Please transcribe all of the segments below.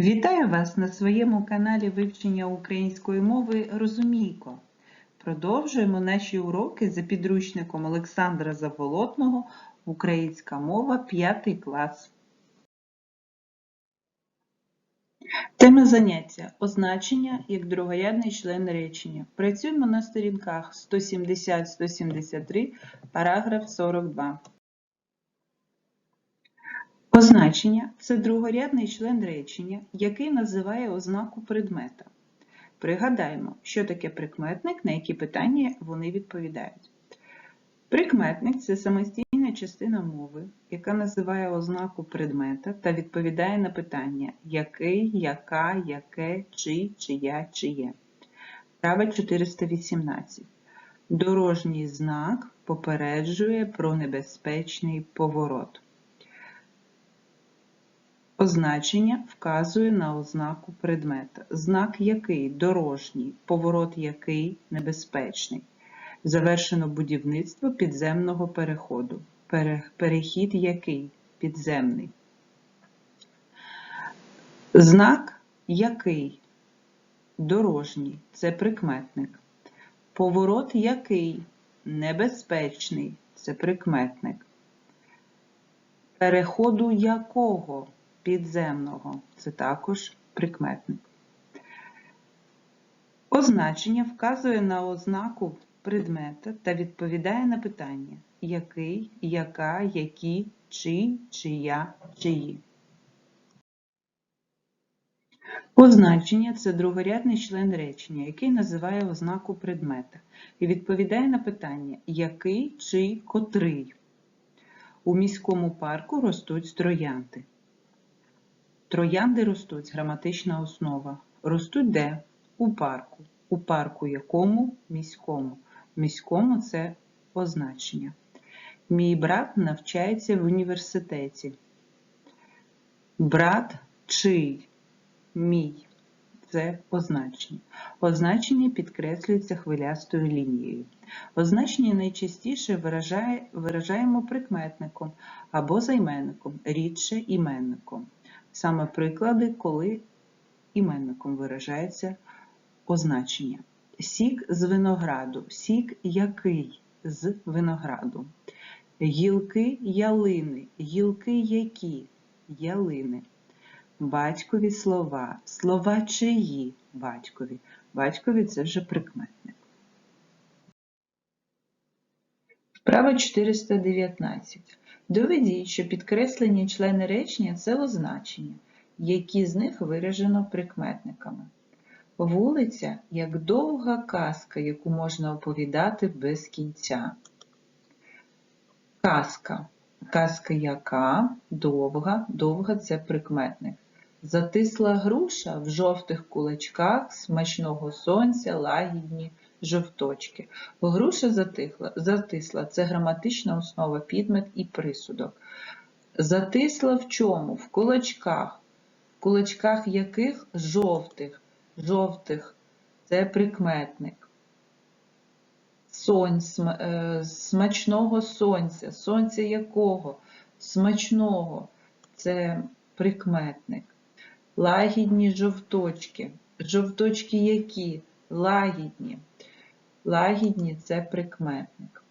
Вітаю вас на своєму каналі вивчення української мови Розумійко. Продовжуємо наші уроки за підручником Олександра Заволотного Українська мова 5 клас. Тема заняття означення як другорядний член речення. Працюємо на сторінках 170-173, параграф 42. Означення це другорядний член речення, який називає ознаку предмета. Пригадаємо, що таке прикметник, на які питання вони відповідають. Прикметник це самостійна частина мови, яка називає ознаку предмета та відповідає на питання який, яка, яке, чи, чия, чиє. Права 418. Дорожній знак попереджує про небезпечний поворот. Означення вказує на ознаку предмета. Знак який дорожній, поворот який небезпечний. Завершено будівництво підземного переходу. Перехід який підземний. Знак який дорожній це прикметник. Поворот який небезпечний це прикметник. Переходу якого підземного це також прикметник. Означення вказує на ознаку предмета та відповідає на питання який, яка, які, чи, чия, чиї. Означення це другорядний член речення, який називає ознаку предмета і відповідає на питання який, чий, котрий. У міському парку ростуть троянди. Троянди ростуть граматична основа. Ростуть де? У парку. У парку якому? Міському. Міському це означення. Мій брат навчається в університеті. Брат чий? Мій. Це означення. Означення підкреслюється хвилястою лінією. Означення найчастіше виражає, виражаємо прикметником або займенником, рідше іменником. Саме приклади, коли іменником виражається означення. Сік з винограду. Сік який з винограду. Гілки ялини. Гілки які ялини. Батькові слова. Слова чиї батькові. Батькові це вже прикметник. Вправа 419. Доведіть, що підкреслені члени речення це означення, які з них виражено прикметниками. Вулиця як довга казка, яку можна оповідати без кінця. Казка. Казка яка довга, довга це прикметник. Затисла груша в жовтих кулачках смачного сонця, лагідні жовточки. Груша затихла, затисла це граматична основа підмет і присудок. Затисла в чому? В кулачках. В кулачках яких жовтих. Жовтих це прикметник. Сонь, е, смачного сонця. Сонця якого? Смачного. Це прикметник. Лагідні жовточки. Жовточки які? Лагідні. Лагідні це прикметник.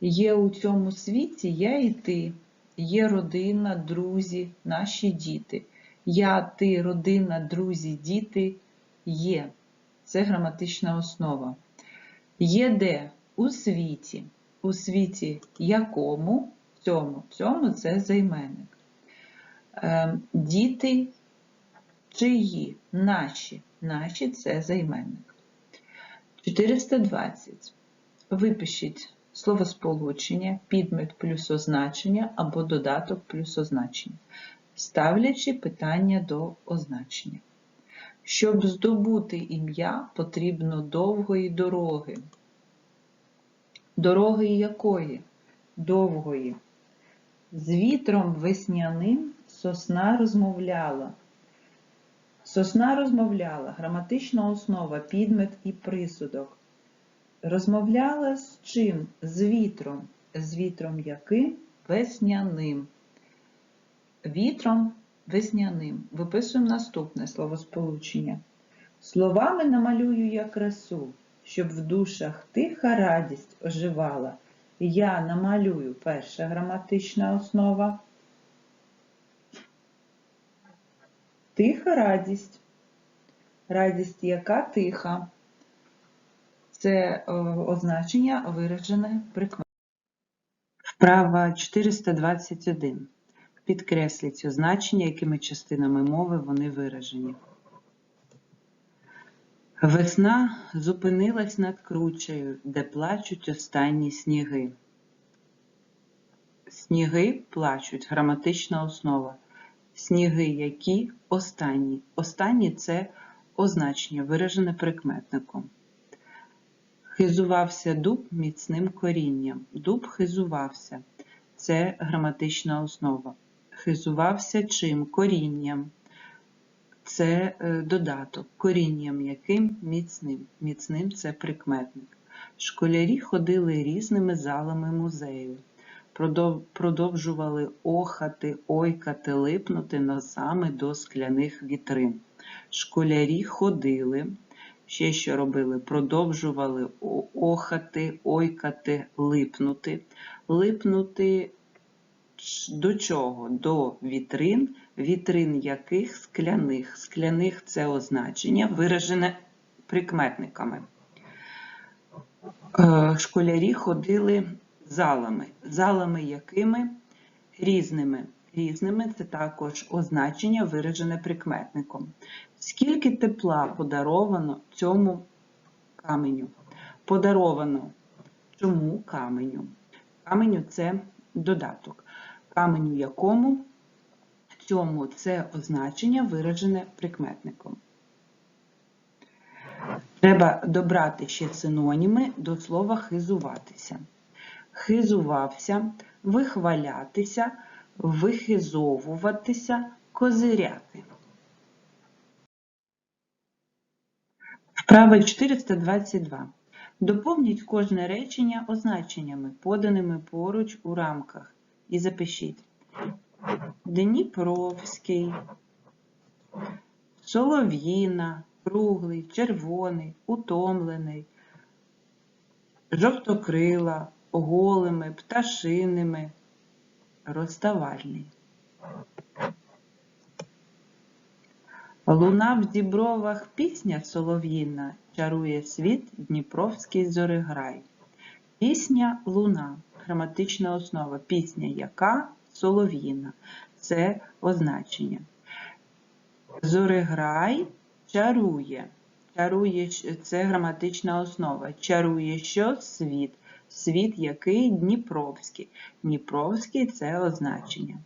Є у цьому світі я і ти. Є родина, друзі, наші діти. Я, ти, родина, друзі, діти є. Це граматична основа. Є де? У світі. У світі якому? Цьому. Цьому це займенник. Ем, Діти чиї? Наші. Наші це займенник. 420. Випишіть словосполучення, підмет плюс означення або додаток плюс означення, ставлячи питання до означення. Щоб здобути ім'я, потрібно довгої дороги. Дороги якої? Довгої. З вітром весняним сосна розмовляла. Сосна розмовляла, граматична основа, підмет і присудок. Розмовляла з чим? З вітром. З вітром яким? Весняним. Вітром весняним. Виписуємо наступне словосполучення. Словами намалюю я красу, щоб в душах тиха радість оживала. Я намалюю перша граматична основа. Тиха радість. Радість яка тиха. Це е, означення виражене прикметом. Вправа 421. Підкресліть означення, якими частинами мови вони виражені. Весна зупинилась над кручею, де плачуть останні сніги. Сніги плачуть, граматична основа. Сніги які останні. Останні це означення, виражене прикметником. Хизувався дуб міцним корінням. Дуб хизувався. Це граматична основа. Хизувався чим? Корінням. Це е, додаток. Корінням яким? Міцним. Міцним це прикметник. Школярі ходили різними залами музею. Продов- Продовжували охати, ойкати, липнути носами до скляних вітрин. Школярі ходили, ще що робили? Продовжували охати, ойкати, липнути. Липнути до чого? До вітрин, вітрин яких скляних. Скляних це означення, виражене прикметниками. Е, Школярі ходили залами. Залами якими? Різними. Різними це також означення, виражене прикметником. Скільки тепла подаровано цьому каменю? Подаровано чому каменю? Каменю це додаток. Каменю якому? Цьому це означення, виражене прикметником. Треба добрати ще синоніми до слова хизуватися. Хизувався, вихвалятися, вихизовуватися, козиряти. Вправа 422. Доповніть кожне речення означеннями, поданими поруч у рамках. І запишіть. Дніпровський, Солов'їна, круглий, червоний, утомлений, жовтокрила, голими, пташиними, розставальний. Луна в дібровах пісня солов'їна, чарує світ Дніпровський зориграй. Пісня луна, граматична основа. Пісня яка солов'їна. Це означення. Зориграй чарує. Чарує це граматична основа. Чарує що світ. Світ який Дніпровський. Дніпровський це означення.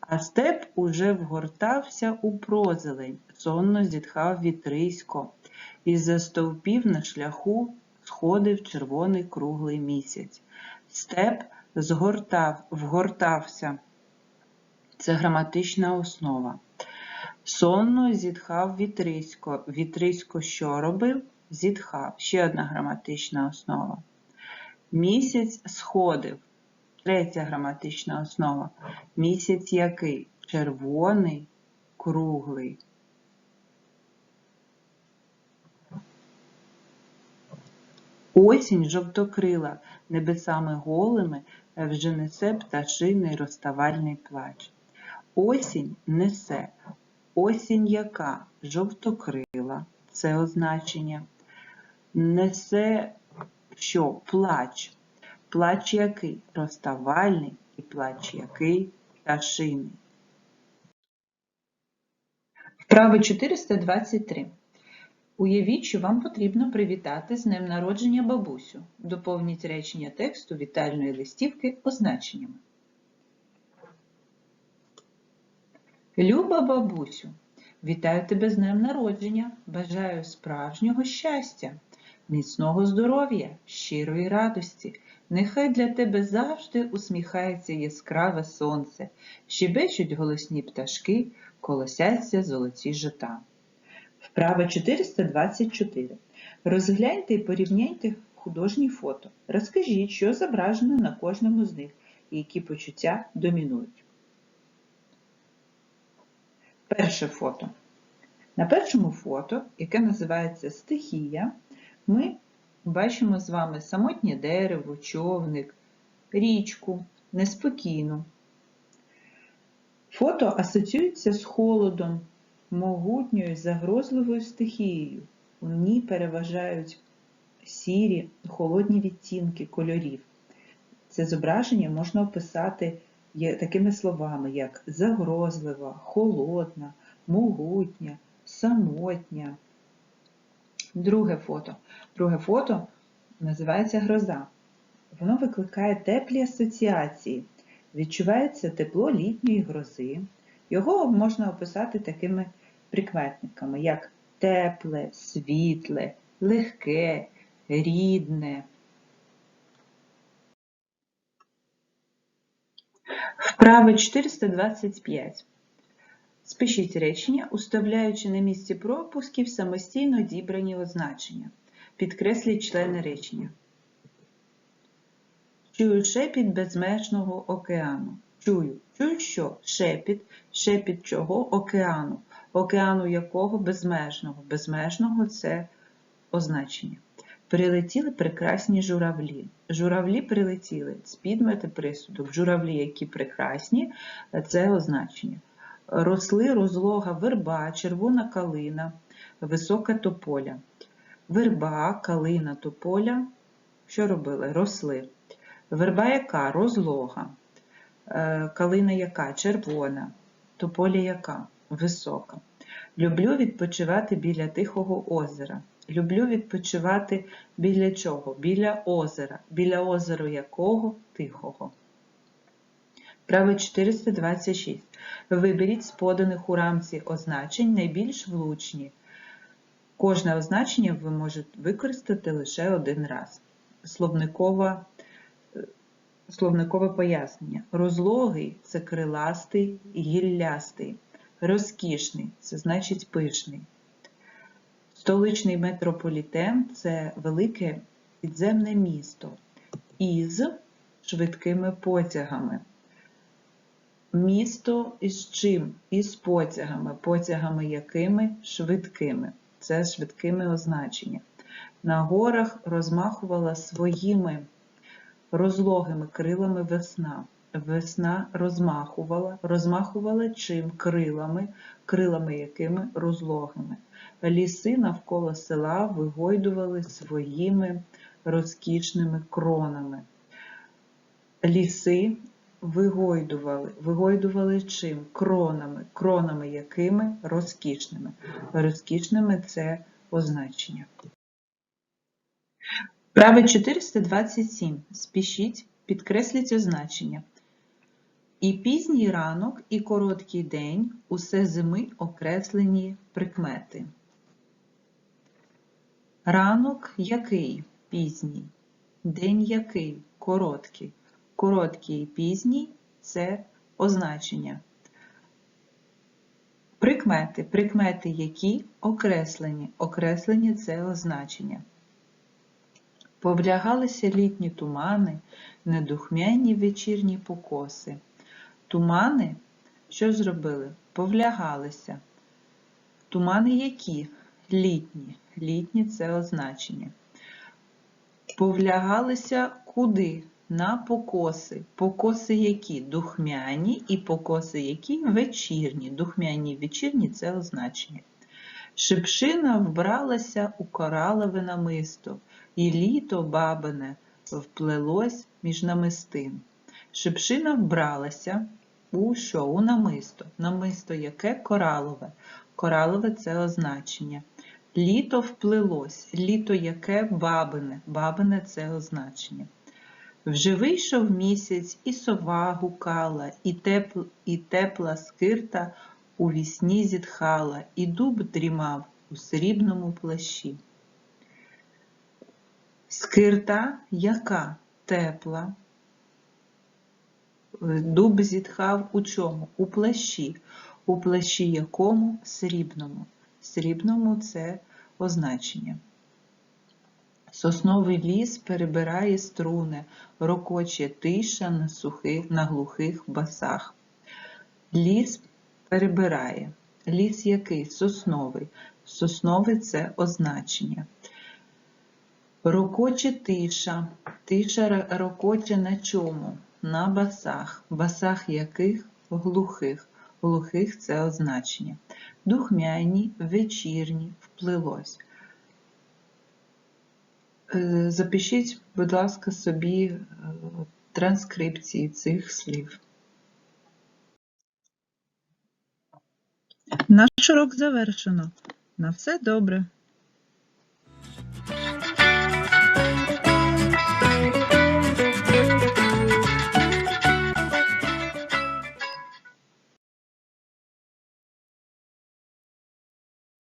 А степ уже вгортався у прозелень, сонно зітхав вітрисько, із-за стовпів на шляху сходив червоний круглий місяць. Степ згортав, вгортався. Це граматична основа. Сонно зітхав вітрисько. Вітрисько що робив? Зітхав. Ще одна граматична основа. Місяць сходив. Третя граматична основа. Місяць який? Червоний, круглий. Осінь жовтокрила, небесами голими вже несе пташиний розставальний плач. Осінь несе. Осінь яка? Жовтокрила. Це означення. Несе що? Плач. Плач який? Розставальний і плач який? Пташиний. Вправа 423. Уявіть, що вам потрібно привітати з днем народження бабусю. Доповніть речення тексту вітальної листівки означеннями. Люба бабусю, вітаю тебе з днем народження. Бажаю справжнього щастя, міцного здоров'я, щирої радості. Нехай для тебе завжди усміхається яскраве сонце, щебечуть голосні пташки, колосяться золоті жита. Вправа 424. Розгляньте і порівняйте художні фото. Розкажіть, що зображено на кожному з них і які почуття домінують. Перше фото. На першому фото, яке називається стихія, ми бачимо з вами самотнє дерево, човник, річку, неспокійну. Фото асоціюється з холодом, могутньою, загрозливою стихією. У ній переважають сірі, холодні відтінки кольорів. Це зображення можна описати такими словами, як загрозлива, холодна, могутня, самотня. Друге фото. Друге фото називається гроза. Воно викликає теплі асоціації. Відчувається тепло літньої грози. Його можна описати такими прикметниками, як тепле, світле, легке, рідне. Вправа 425. Спишіть речення, уставляючи на місці пропусків самостійно дібрані означення. Підкресліть члени речення. Чую шепіт безмежного океану. Чую. Чую що? Шепіт. Шепіт чого? Океану. Океану якого безмежного. Безмежного це означення. Прилетіли прекрасні журавлі. Журавлі прилетіли з підмети присудок. Журавлі, які прекрасні, це означення. Росли розлога верба, червона калина, висока тополя. Верба, калина, тополя. Що робили? Росли. Верба яка? Розлога. Е, Калина яка? Червона. Тополя яка? Висока. Люблю відпочивати біля тихого озера. Люблю відпочивати біля чого? Біля озера. Біля озера якого? Тихого. Право 426. Виберіть з поданих у рамці означень найбільш влучні. Кожне означення ви можете використати лише один раз. Словникова, словникове пояснення. Розлогий це криластий, гіллястий. Розкішний це значить пишний. Столичний метрополітен це велике підземне місто із швидкими потягами. Місто із чим? Із потягами. Потягами якими? Швидкими. Це швидкими означення. На горах розмахувала своїми розлогими крилами весна. Весна розмахувала, розмахувала чим? Крилами, крилами якими розлогими. Ліси навколо села вигойдували своїми розкішними кронами. Ліси вигойдували, вигойдували чим? Кронами, кронами якими? Розкішними. Розкішними це означення. Праве 427. Спішіть, підкресліть означення. І пізній ранок, і короткий день усе зими окреслені прикмети. Ранок який? Пізній. День який? Короткий. Короткий і пізній це означення. Прикмети. Прикмети які окреслені. Окреслені це означення. Повлягалися літні тумани, недухмяні вечірні покоси. Тумани, що зробили? Повлягалися. Тумани які? Літні. Літні це означення. Повлягалися куди? На покоси. Покоси які? Духмяні і покоси які? Вечірні. Духмяні і вечірні це означення. Шипшина вбралася у коралове намисто, і літо бабине вплелось між намистин. Шипшина вбралася у що? У намисто. Намисто яке? Коралове. Коралове це означення. Літо вплилось. Літо яке? Бабине. Бабине це означення. Вже вийшов місяць, і сова гукала, і, тепл, і тепла скирта у вісні зітхала, і дуб дрімав у срібному плащі. Скирта яка? Тепла. Дуб зітхав у чому? У плащі. У плащі якому? Срібному. Срібному це означення. Сосновий ліс перебирає струни, рокоче тиша на сухих, на глухих басах. Ліс перебирає. Ліс який? Сосновий. Сосновий це означення. Рокоче тиша. Тиша рокоче на чому? На басах. Басах яких? Глухих. Глухих це означення. Духмяні, вечірні, вплилось. Е, Запишіть, будь ласка, собі е, транскрипції цих слів. Наш урок завершено. На все добре.